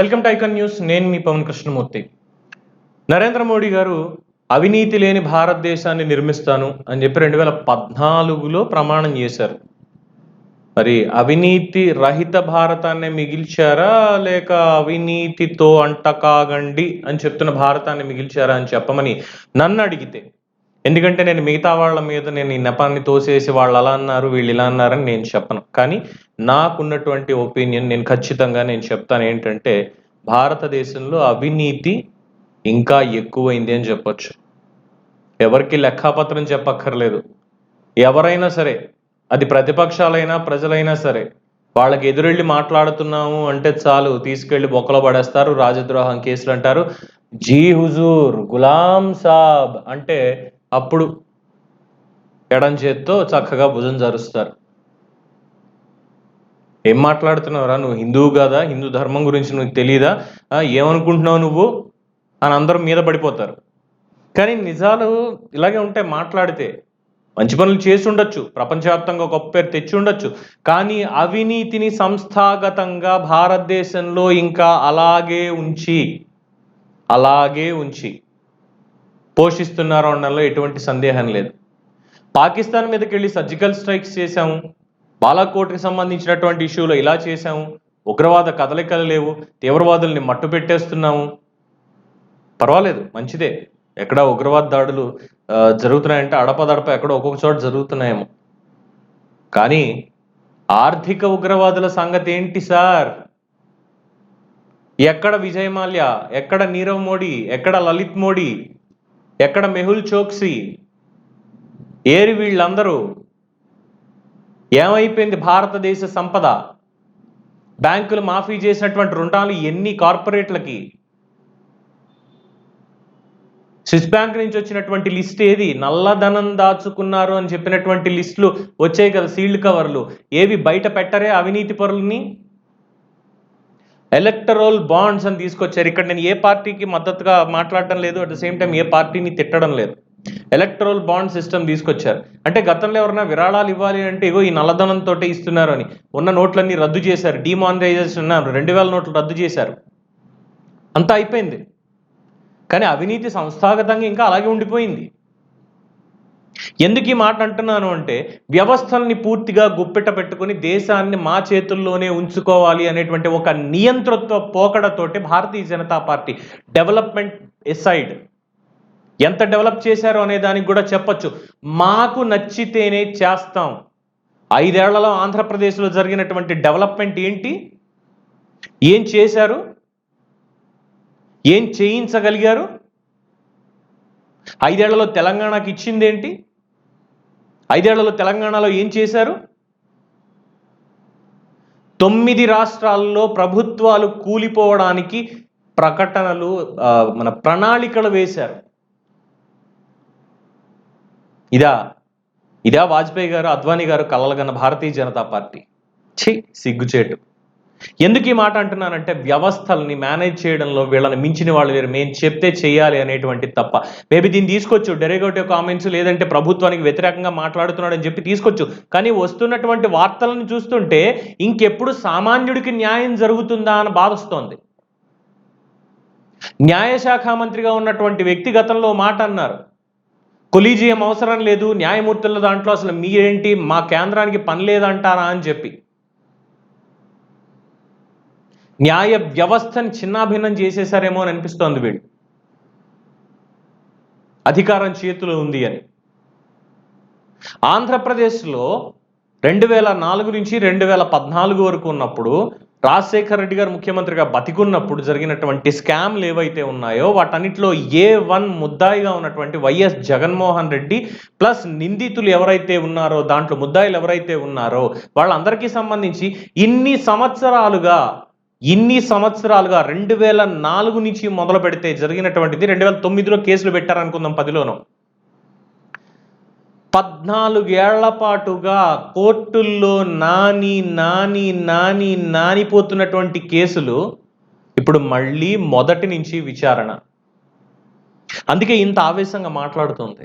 Welcome to icon news. నేను మీ పవన్ కృష్ణమూర్తి. నరేంద్ర మోడీ గారు అవినీతి లేని భారతదేశాన్ని నిర్మిస్తాను అని చెప్పి రెండు వేల పద్నాలుగులో ప్రమాణం చేశారు. మరి అవినీతి రహిత భారతాన్ని మిగిల్చారా? లేక అవినీతితో అంటకాగండి అని చెప్తున్న భారతాన్ని మిగిల్చారా అని చెప్పమని నన్ను అడిగితే ఎందుకంటే నేను మిగతా వాళ్ళ మీద నేను ఈ నెపాన్ని తోసేసి వాళ్ళు అలా అన్నారు వీళ్ళు ఇలా అన్నారని నేను చెప్పను. కానీ నాకున్నటువంటి ఒపీనియన్ నేను ఖచ్చితంగా నేను చెప్తాను ఏంటంటే భారతదేశంలో అవినీతి ఇంకా ఎక్కువైంది అని చెప్పొచ్చు. ఎవరికి లెక్కాపత్రం చెప్పక్కర్లేదు. ఎవరైనా సరే అది ప్రతిపక్షాలైనా ప్రజలైనా సరే వాళ్ళకి ఎదురెళ్ళి మాట్లాడుతున్నాము అంటే చాలు తీసుకెళ్ళి బొక్కలో పడేస్తారు రాజద్రోహం కేసులు అంటారు. జీ హుజూర్ గులాం సాబ్ అంటే అప్పుడు ఎడం చేత్తో చక్కగా భుజం జరుస్తారు. ఏం మాట్లాడుతున్నావురా? నువ్వు హిందువు కదా? హిందూ ధర్మం గురించి నువ్వు తెలీదా? ఏమనుకుంటున్నావు నువ్వు? అని అందరూ మీద పడిపోతారు. కానీ నిజాలు ఇలాగే ఉంటాయి మాట్లాడితే మంచి పనులు చేసి ఉండొచ్చు. ప్రపంచవ్యాప్తంగా గొప్ప పేరు తెచ్చి ఉండొచ్చు. కానీ అవినీతిని సంస్థాగతంగా భారతదేశంలో ఇంకా అలాగే ఉంచి అలాగే ఉంచి పోషిస్తున్నారు అనడంలో ఎటువంటి సందేహం లేదు. పాకిస్తాన్ మీదకి వెళ్ళి సర్జికల్ స్ట్రైక్స్ చేశాము. బాలాకోట్కి సంబంధించినటువంటి ఇష్యూలో ఇలా చేశాము. ఉగ్రవాద కదలికలు లేవు. తీవ్రవాదుల్ని మట్టు పెట్టేస్తున్నాము. పర్వాలేదు మంచిదే. ఎక్కడ ఉగ్రవాద దాడులు జరుగుతున్నాయంటే అడపదడప ఎక్కడో ఒక్కొక్క చోట జరుగుతున్నాయేమో. కానీ ఆర్థిక ఉగ్రవాదుల సంగతి ఏంటి సార్? ఎక్కడ విజయ్ మాల్యా ఎక్కడ నీరవ్ మోడీ? ఎక్కడ లలిత్ మోడీ? ఎక్కడ మెహుల్ చోక్సీ? ఏరి వీళ్ళందరూ ఏమైపోయింది భారతదేశ సంపద? బ్యాంకులు మాఫీ చేసినటువంటి రుణాలు ఎన్ని కార్పొరేట్లకి? స్విస్ బ్యాంక్ నుంచి వచ్చినటువంటి లిస్ట్ ఏది? నల్లధనం దాచుకున్నారు అని చెప్పినటువంటి లిస్టులు వచ్చాయి కదా సీల్డ్ కవర్లు. ఏవి బయట పెట్టరే అవినీతి పరులని? ఎలక్టరల్ బాండ్స్ అని తీసుకొచ్చారు. ఇక్కడ నేను ఏ పార్టీకి మద్దతుగా మాట్లాడటం లేదు అట్ ద సేమ్ టైం ఏ పార్టీని తిట్టడం లేదు. ఎలక్టరల్ బాండ్ సిస్టమ్ తీసుకొచ్చారు. అంటే గతంలో ఎవరైనా విరాళాలు ఇవ్వాలి అంటే ఇగో ఈ నల్లధనంతో ఇస్తున్నారు అని. ఉన్న నోట్లన్నీ రద్దు చేశారు. డిమానిటైజేషన్ అన్నారు. రెండు వేల నోట్లు రద్దు చేశారు. అంతా అయిపోయింది. కానీ అవినీతి సంస్థాగతంగా ఇంకా అలాగే ఉండిపోయింది. ఎందుకు ఈ మాట అంటున్నాను అంటే వ్యవస్థల్ని పూర్తిగా గుప్పెట పెట్టుకుని దేశాన్ని మా చేతుల్లోనే ఉంచుకోవాలి అనేటువంటి ఒక నియంతృత్వ పోకడతోటి Bharatiya Janata party development aside ఎంత డెవలప్ చేశారో అనే దానికి కూడా చెప్పచ్చు. మాకు నచ్చితేనే చేస్తాం. ఐదేళ్ళలో ఆంధ్రప్రదేశ్లో జరిగినటువంటి డెవలప్మెంట్ ఏంటి? ఏం చేశారు? ఏం చేయించగలిగారు? ఐదేళ్ళలో తెలంగాణకి ఇచ్చిందేంటి? ఐదేళ్ళలో తెలంగాణలో ఏం చేశారు? తొమ్మిది రాష్ట్రాల్లో ప్రభుత్వాలు కూలిపోవడానికి ప్రకటనలు మన ప్రణాళికలు వేశారు. ఇదా ఇదా వాజ్పేయి గారు అద్వానీ గారు కలలుగన్న భారతీయ జనతా పార్టీ. ఛీ సిగ్గుచేటు. ఎందుకు ఈ మాట అంటున్నానంటే వ్యవస్థల్ని మేనేజ్ చేయడంలో వీళ్ళని మించిన వాళ్ళు లేరు. మేము చెప్తే చేయాలి అనేటువంటి తప్ప. మేబీ దీన్ని తీసుకోవచ్చు. డెరిగేటివ్ కామెంట్స్ లేదంటే ప్రభుత్వానికి వ్యతిరేకంగా మాట్లాడుతున్నాడు అని చెప్పి తీసుకోవచ్చు. కానీ వస్తున్నటువంటి వార్తలను చూస్తుంటే ఇంకెప్పుడు సామాన్యుడికి న్యాయం జరుగుతుందా అని బాధొస్తోంది. న్యాయశాఖ మంత్రిగా ఉన్నటువంటి వ్యక్తి గతంలో మాట అన్నారు. కొలీజియం అవసరం లేదు. న్యాయమూర్తుల దాంట్లో అసలు మీరేంటి? మా కేంద్రానికి పని లేదంటారా అని చెప్పి. న్యాయ వ్యవస్థని చిన్నాభిన్నం చేసేసారేమో అని అనిపిస్తోంది వీళ్ళు. అధికారం చేతిలో ఉంది అని. ఆంధ్రప్రదేశ్లో రెండు వేల నాలుగు నుంచి రెండు వేల పద్నాలుగు వరకు ఉన్నప్పుడు రాజశేఖర రెడ్డి గారు ముఖ్యమంత్రిగా బతికున్నప్పుడు జరిగినటువంటి స్కామ్లు ఏవైతే ఉన్నాయో వాటన్నిటిలో ఏ వన్ ముద్దాయిగా ఉన్నటువంటి వైఎస్ జగన్మోహన్ రెడ్డి ప్లస్ నిందితులు ఎవరైతే ఉన్నారో దాంట్లో ముద్దాయిలు ఎవరైతే ఉన్నారో వాళ్ళందరికీ సంబంధించి ఇన్ని సంవత్సరాలుగా ఇన్ని సంవత్సరాలుగా రెండు వేల నాలుగు నుంచి మొదలు పెడితే జరిగినటువంటిది రెండు వేల తొమ్మిదిలో కేసులు పెట్టారనుకుందాం పదిలోనూ. పద్నాలుగేళ్ళ పాటుగా కోర్టుల్లో నాని నాని నాని నానిపోతున్నటువంటి కేసులు ఇప్పుడు మళ్ళీ మొదటి నుంచి విచారణ. అందుకే ఇంత ఆవేశంగా మాట్లాడుతుంది.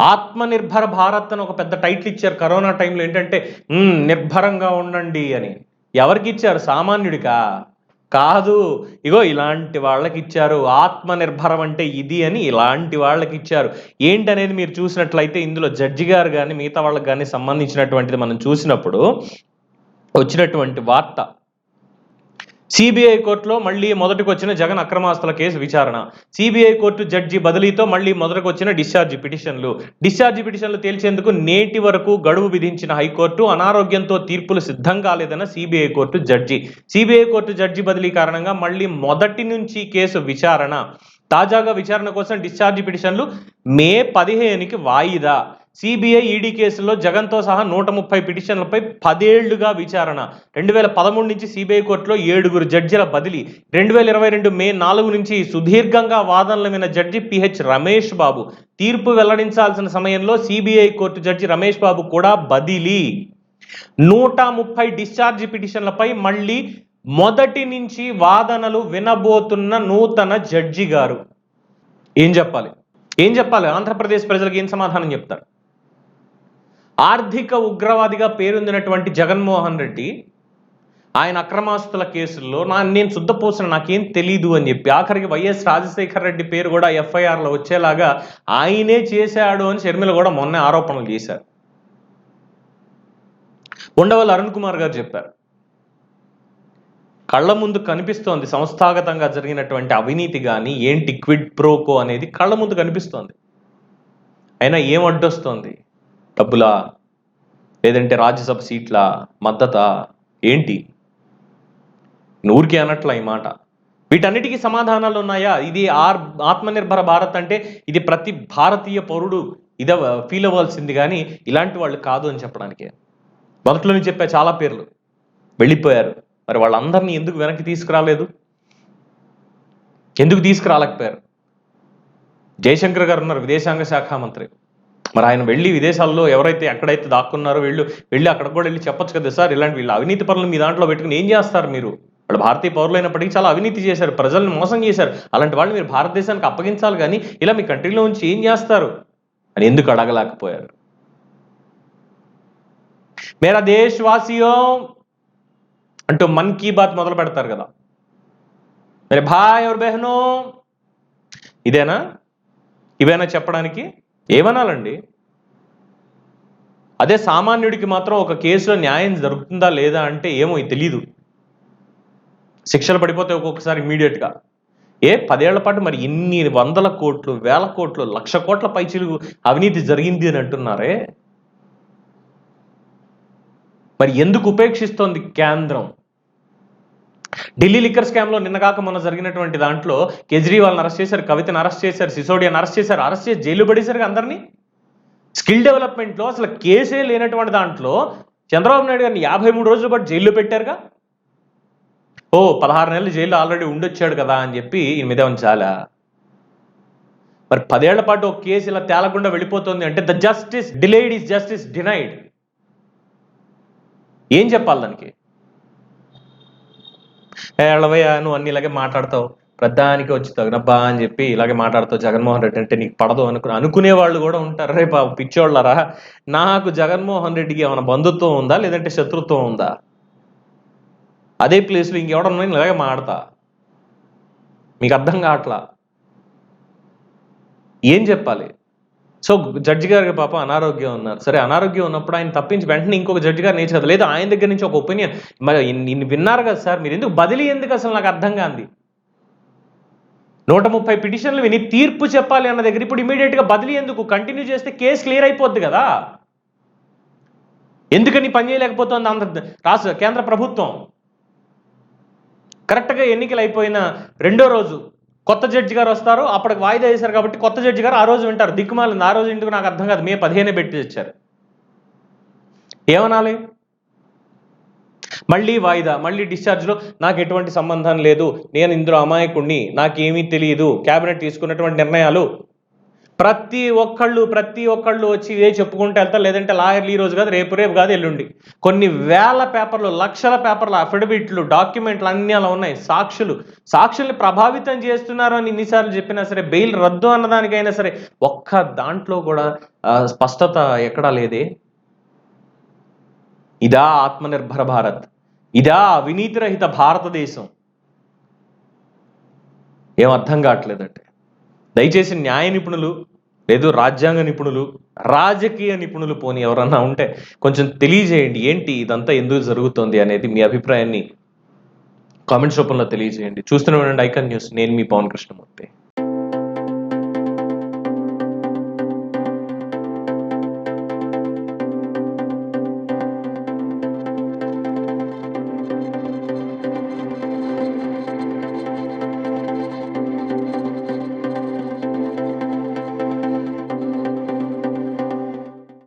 ఆత్మనిర్భర భారత్ అని ఒక పెద్ద టైటిల్ ఇచ్చారు కరోనా టైంలో ఏంటంటే నిర్భరంగా ఉండండి అని. ఎవరికి ఇచ్చారు? సామాన్యుడికా? కాదు. ఇగో ఇలాంటి వాళ్ళకి ఇచ్చారు. ఆత్మనిర్భరం అంటే ఇది అని ఇలాంటి వాళ్ళకి ఇచ్చారు. ఏంటనేది మీరు చూసినట్లయితే ఇందులో జడ్జి గారు కానీ మిగతా వాళ్ళకి కానీ సంబంధించినటువంటిది మనం చూసినప్పుడు వచ్చినటువంటి వార్త. సిబిఐ కోర్టులో మళ్ళీ మొదటికి వచ్చిన జగన్ అక్రమాస్తుల కేసు విచారణ. సిబిఐ కోర్టు జడ్జి బదిలీతో మళ్ళీ మొదటికి వచ్చిన డిశ్చార్జ్ పిటిషన్లు. డిశ్చార్జ్ పిటిషన్లు తేల్చేందుకు నేటి వరకు గడువు విధించిన హైకోర్టు అనారోగ్యంతో తీర్పులు సిద్ధం కాలేదన్న CBI court judge. CBI court judge బదిలీ కారణంగా మళ్ళీ మొదటి నుంచి కేసు విచారణ. తాజాగా విచారణ కోసం డిశ్చార్జ్ పిటిషన్లు మే పదిహేనుకి వాయిదా. సిబిఐ ఈడీ కేసులో జగన్తో సహా నూట ముప్పై పిటిషన్లపై పదేళ్ళుగా విచారణ. రెండు వేల పదమూడు నుంచి సిబిఐ కోర్టులో ఏడుగురు జడ్జిల బదిలీ. రెండు వేల ఇరవై రెండు మే నాలుగు నుంచి సుదీర్ఘంగా వాదనలు విన్న జడ్జి పిహెచ్ రమేష్ బాబు. తీర్పు వెల్లడించాల్సిన సమయంలో CBI court judge Ramesh Babu కూడా బదిలీ. నూట ముప్పై డిశ్చార్జ్ పిటిషన్లపై మళ్ళీ మొదటి నుంచి వాదనలు వినబోతున్న నూతన జడ్జి గారు. ఏం చెప్పాలి? ఏం చెప్పాలి? ఆంధ్రప్రదేశ్ ప్రజలకు ఏం సమాధానం చెప్తారు? ఆర్థిక ఉగ్రవాదిగా పేరొందినటువంటి జగన్మోహన్ రెడ్డి ఆయన అక్రమాస్తుల కేసుల్లో నా నేను శుద్ధపోసిన నాకేం తెలీదు అని చెప్పి ఆఖరికి వైఎస్ రాజశేఖర రెడ్డి పేరు కూడా ఎఫ్ఐఆర్లో వచ్చేలాగా ఆయనే చేశాడు అని షర్మిల కూడా మొన్న ఆరోపణలు చేశారు. ఉండవల్లి అరుణ్ కుమార్ గారు చెప్పారు. కళ్ళ ముందు కనిపిస్తోంది సంస్థాగతంగా జరిగినటువంటి అవినీతి కానీ ఏంటి క్విడ్ ప్రోకో అనేది కళ్ళ ముందు కనిపిస్తోంది. అయినా ఏం అడ్డొస్తోంది? డబ్బులా? లేదంటే రాజ్యసభ సీట్ల? మద్దత? ఏంటి? నూరికి అనట్ల ఈ మాట. వీటన్నిటికీ సమాధానాలు ఉన్నాయా ఇది ఆర్ ఆత్మనిర్భర భారత్ అంటే ఇది ప్రతి భారతీయ పౌరుడు ఇద ఫీల్ అవ్వాల్సింది కానీ ఇలాంటి వాళ్ళు కాదు అని చెప్పడానికి. మొదట్లోనే చెప్పే చాలా పేర్లు. వెళ్ళిపోయారు. మరి వాళ్ళందరినీ ఎందుకు వెనక్కి తీసుకురాలేదు? ఎందుకు తీసుకురాలేకపోయారు? జయశంకర్ గారు ఉన్నారు విదేశాంగ శాఖ మంత్రి. మరి ఆయన వెళ్ళి విదేశాల్లో ఎవరైతే ఎక్కడైతే దాక్కున్నారో వీళ్ళు వెళ్ళి అక్కడ కూడా వెళ్ళి చెప్పొచ్చు కదా సార్ ఇలాంటి వీళ్ళు అవినీతి పనులు మీ దాంట్లో పెట్టుకుని ఏం చేస్తారు మీరు? వాళ్ళు భారతీయ పౌరులైనప్పటికీ చాలా అవినీతి చేశారు ప్రజల్ని మోసం చేశారు. అలాంటి వాళ్ళు మీరు భారతదేశానికి అప్పగించాలి కానీ ఇలా మీ కంట్రీలో ఉంచి ఏం చేస్తారు? అని ఎందుకు అడగలేకపోయారు? మేరా దేశవాసియో అంటూ మన్ కీ బాత్ మొదలు పెడతారు కదా. మరి భాయ్ ఎవరు బెహనో ఇదేనా? ఇవేనా చెప్పడానికి? ఏమనాలండి అదే సామాన్యుడికి మాత్రం ఒక కేసులో న్యాయం జరుగుతుందా లేదా అంటే ఏమో తెలీదు. శిక్షలు పడిపోతే ఒక్కొక్కసారి ఇమీడియట్గా ఏ పదేళ్ళ పాటు మరి ఇన్ని వందల కోట్లు వేల కోట్లు లక్ష కోట్ల పైచీలు అవినీతి జరిగింది అని అంటున్నారే? మరి ఎందుకు ఉపేక్షిస్తోంది కేంద్రం? ఢిల్లీ లిక్కర్ స్కామ్లో నిన్నగాక మొన్న జరిగినటువంటి దాంట్లో కేజ్రీవాల్ని అరెస్ట్ చేశారు కవితను అరెస్ట్ చేశారు సిసోడియాని అరెస్ట్ చేశారు అరెస్ట్ చేసి జైలు పడేశారు అందరినీ? స్కిల్ డెవలప్మెంట్లో అసలు కేసే లేనటువంటి దాంట్లో చంద్రబాబు నాయుడు గారిని యాభై మూడు రోజుల పాటు జైల్లో పెట్టారుగా? ఓ పదహారు నెలలు జైల్లో ఆల్రెడీ ఉండొచ్చాడు కదా అని చెప్పి ఈ మీద ఉంచాలా మరి పదేళ్ళ పాటు ఒక కేసు ఇలా తేలకుండా వెళ్ళిపోతుంది అంటే the justice delayed is justice denied. ఏం చెప్పాలి దానికి? ఎళ్ళవయ్యా నువ్వు అన్ని ఇలాగే మాట్లాడతావు. ప్రధానికి వచ్చి తగినబ్బా అని చెప్పి ఇలాగే మాట్లాడతావు. జగన్మోహన్ రెడ్డి అంటే నీకు పడదు అనుకుని అనుకునే వాళ్ళు కూడా ఉంటారు. రే బాబు పిచ్చోళ్ళరా? నాకు జగన్మోహన్ రెడ్డికి ఏమైనా బంధుత్వం ఉందా? లేదంటే శత్రుత్వం ఉందా? అదే ప్లేస్లో ఇంకెవడన్నా ఇలాగే మాడతా. మీకు అర్థం కావట్లా? ఏం చెప్పాలి? సో జడ్జి గారికి పాప అనారోగ్యం ఉన్నారు. సరే అనారోగ్యం ఉన్నప్పుడు ఆయన తప్పించి వెంటనే ఇంకొక జడ్జి గారు నేర్చు కదా లేదా. ఆయన దగ్గర నుంచి ఒక ఒపీనియన్ మరి నిన్ను విన్నారు కదా సార్ మీరు ఎందుకు బదిలీ ఎందుకు అసలు నాకు అర్థం కాంది? నూట ముప్పై పిటిషన్లు విని తీర్పు చెప్పాలి అన్న దగ్గర ఇప్పుడు ఇమీడియట్గా బదిలీ ఎందుకు? కంటిన్యూ చేస్తే కేసు క్లియర్ అయిపోద్ది కదా. ఎందుకని పని చేయలేకపోతుంది ఆంధ్ర రాష్ట్ర కేంద్ర ప్రభుత్వం. కరెక్ట్గా ఎన్నికలు అయిపోయిన రెండో రోజు కొత్త జడ్జి గారు వస్తారు అప్పటికి వాయిదా వేశారు కాబట్టి కొత్త జడ్జి గారు ఆ రోజు వింటారు. దిక్కుమాలింది. ఆ రోజు ఇంటికి నాకు అర్థం కాదు. మే పదిహేనే పెట్టి తెచ్చారు. ఏమనాలి? మళ్ళీ వాయిదా మళ్ళీ డిశ్చార్జ్లో నాకు ఎటువంటి సంబంధం లేదు. నేను ఇందులో అమాయకుణ్ణి. నాకేమీ తెలియదు క్యాబినెట్ తీసుకున్నటువంటి నిర్ణయాలు ప్రతి ఒక్కళ్ళు ప్రతి ఒక్కళ్ళు వచ్చి ఇదే చెప్పుకుంటూ వెళ్తారు. లేదంటే లాయర్లు ఈ రోజు కాదు రేపు రేపు కాదు ఎల్లుండి. కొన్ని వేల పేపర్లు లక్షల పేపర్లు అఫిడవిట్లు డాక్యుమెంట్లు అన్నీ అలా ఉన్నాయి. సాక్షులు. సాక్షుల్ని ప్రభావితం చేస్తున్నారు అని ఇన్నిసార్లు చెప్పినా సరే బెయిల్ రద్దు అన్నదానికైనా సరే ఒక్క దాంట్లో కూడా స్పష్టత ఎక్కడా లేదే. ఇదా ఆత్మనిర్భర భారత్. ఇదా అవినీతిరహిత భారతదేశం. ఏం అర్థం కావట్లేదంటే. దయచేసి న్యాయ నిపుణులు లేదు రాజ్యాంగ నిపుణులు రాజకీయ నిపుణులు పోని ఎవరన్నా ఉంటే కొంచెం తెలియజేయండి ఏంటి ఇదంతా ఎందుకు జరుగుతోంది అనేది మీ అభిప్రాయాన్ని కామెంట్స్ రూపంలో తెలియజేయండి. చూస్తూనే ఉండండి ఐకాన్ న్యూస్. నేను మీ పవన్ కృష్ణమూర్తి.